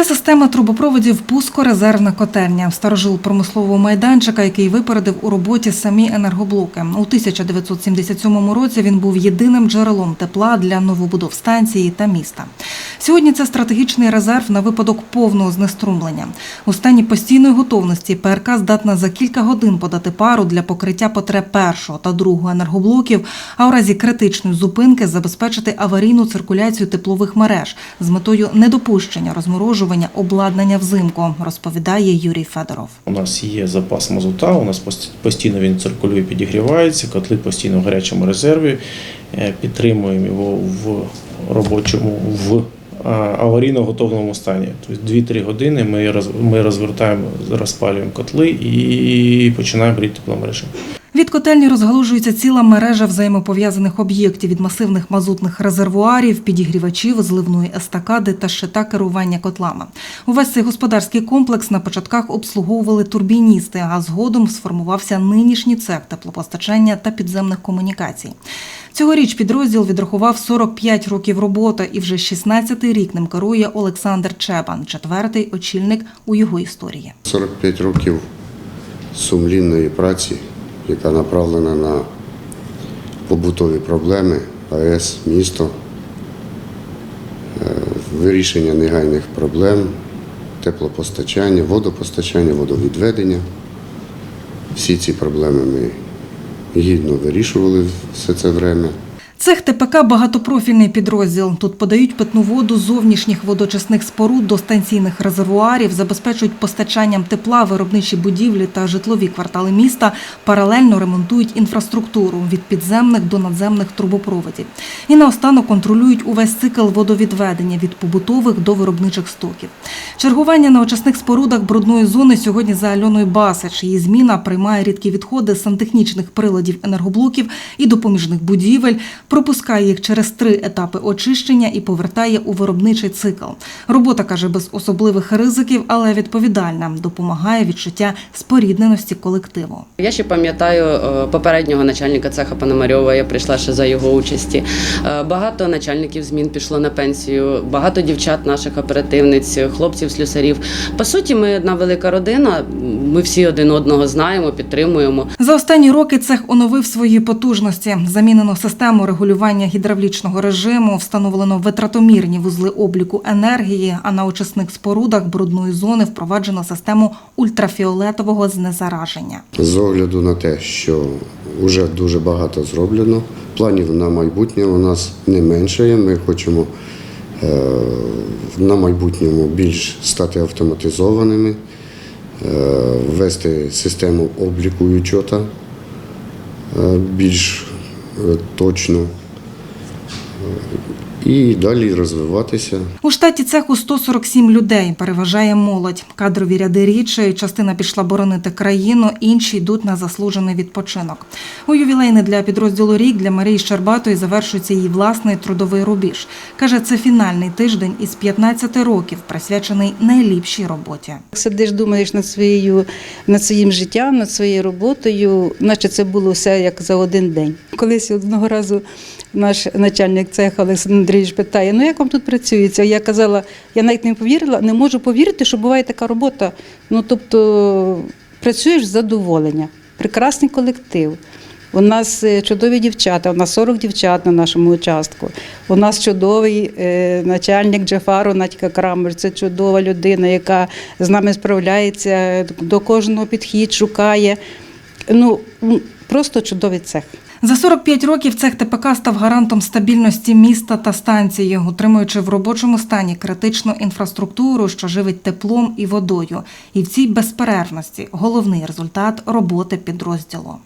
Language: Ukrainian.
Ця система трубопроводів пускорезервна котельня, старожил промислового майданчика, який випередив у роботі самі енергоблоки. У 1977 році він був єдиним джерелом тепла для новобудов станції та міста. Сьогодні це стратегічний резерв на випадок повного знеструмлення. У стані постійної готовності ПРК здатна за кілька годин подати пару для покриття потреб першого та другого енергоблоків, а у разі критичної зупинки забезпечити аварійну циркуляцію теплових мереж з метою недопущення розморожування обладнання взимку, розповідає Юрій Федоров. У нас є запас мазута, у нас пост- постійно він циркулює, підігрівається, котли постійно в гарячому резерві. Е, Підтримуємо його в робочому, в аварійно готовому стані. Тобто 2-3 години ми розвертаємо, розпалюємо котли і починаємо гріти тепломережі. Від котельні розгалужується ціла мережа взаємопов'язаних об'єктів від масивних мазутних резервуарів, підігрівачів, зливної естакади та щита керування котлами. Увесь цей господарський комплекс на початках обслуговували турбіністи, а згодом сформувався нинішній цех теплопостачання та підземних комунікацій. Цьогоріч підрозділ відрахував 45 років роботи і вже 16-й рік ним керує Олександр Чебан, четвертий очільник у його історії. 45 років сумлінної праці, яка направлена на побутові проблеми АЕС, місто, е, вирішення негайних проблем, теплопостачання, водопостачання, водовідведення. Всі ці проблеми ми гідно вирішували все це время. Цех ТПК багатопрофільний підрозділ. Тут подають питну воду з зовнішніх водочисних споруд до станційних резервуарів, забезпечують постачанням тепла, виробничі будівлі та житлові квартали міста. Паралельно ремонтують інфраструктуру від підземних до надземних трубопроводів. І наостанок контролюють увесь цикл водовідведення від побутових до виробничих стоків. Чергування на очисних спорудах брудної зони сьогодні за Альоною Басич. Її зміна приймає рідкі відходи сантехнічних приладів енергоблоків і допоміжних будівель, пропускає їх через три етапи очищення і повертає у виробничий цикл. Робота каже без особливих ризиків, але відповідальна, допомагає відчуття спорідненості колективу. Я ще пам'ятаю е, попереднього начальника цеха Пономарьова, я прийшла ще за його участі. Е, Багато начальників змін пішло на пенсію, багато дівчат наших оперативниць, хлопців, слюсарів. По суті, ми одна велика родина. Ми всі один одного знаємо, підтримуємо. За останні роки цех оновив свої потужності. Замінено систему регулювання гідравлічного режиму, встановлено витратомірні вузли обліку енергії, а на очисних спорудах брудної зони впроваджено систему ультрафіолетового знезараження. З огляду на те, що вже дуже багато зроблено, планів на майбутнє у нас не менше. Ми хочемо е, на майбутньому більш стати автоматизованими, е, ввести систему обліку і учота е, більш точно е, і далі розвиватися. У штаті цеху 147 людей. Переважає молодь. Кадрові ряди рідше, частина пішла боронити країну, інші йдуть на заслужений відпочинок. У ювілейний для підрозділу рік для Марії Щербатої завершується її власний трудовий рубіж. Каже, це фінальний тиждень із 15 років, присвячений найліпшій роботі. Сидиш, думаєш над своєю над своїм життям, над своєю роботою, наче це було все як за один день. Колись одного разу наш начальник цеха Олександр Андрійович питає: ну як вам тут працюється? Я казала, я навіть не повірила, не можу повірити, що буває така робота. Ну тобто працюєш з задоволення, прекрасний колектив. У нас е, чудові дівчата, у нас 40 дівчат на нашому участку. У нас чудовий е, начальник Джефару Надька Крамер. Це чудова людина, яка з нами справляється, до кожного підхід шукає. Ну, просто чудовий цех. За 45 років цех ТПК став гарантом стабільності міста та станції, утримуючи в робочому стані критичну інфраструктуру, що живить теплом і водою. І в цій безперервності головний результат роботи підрозділу.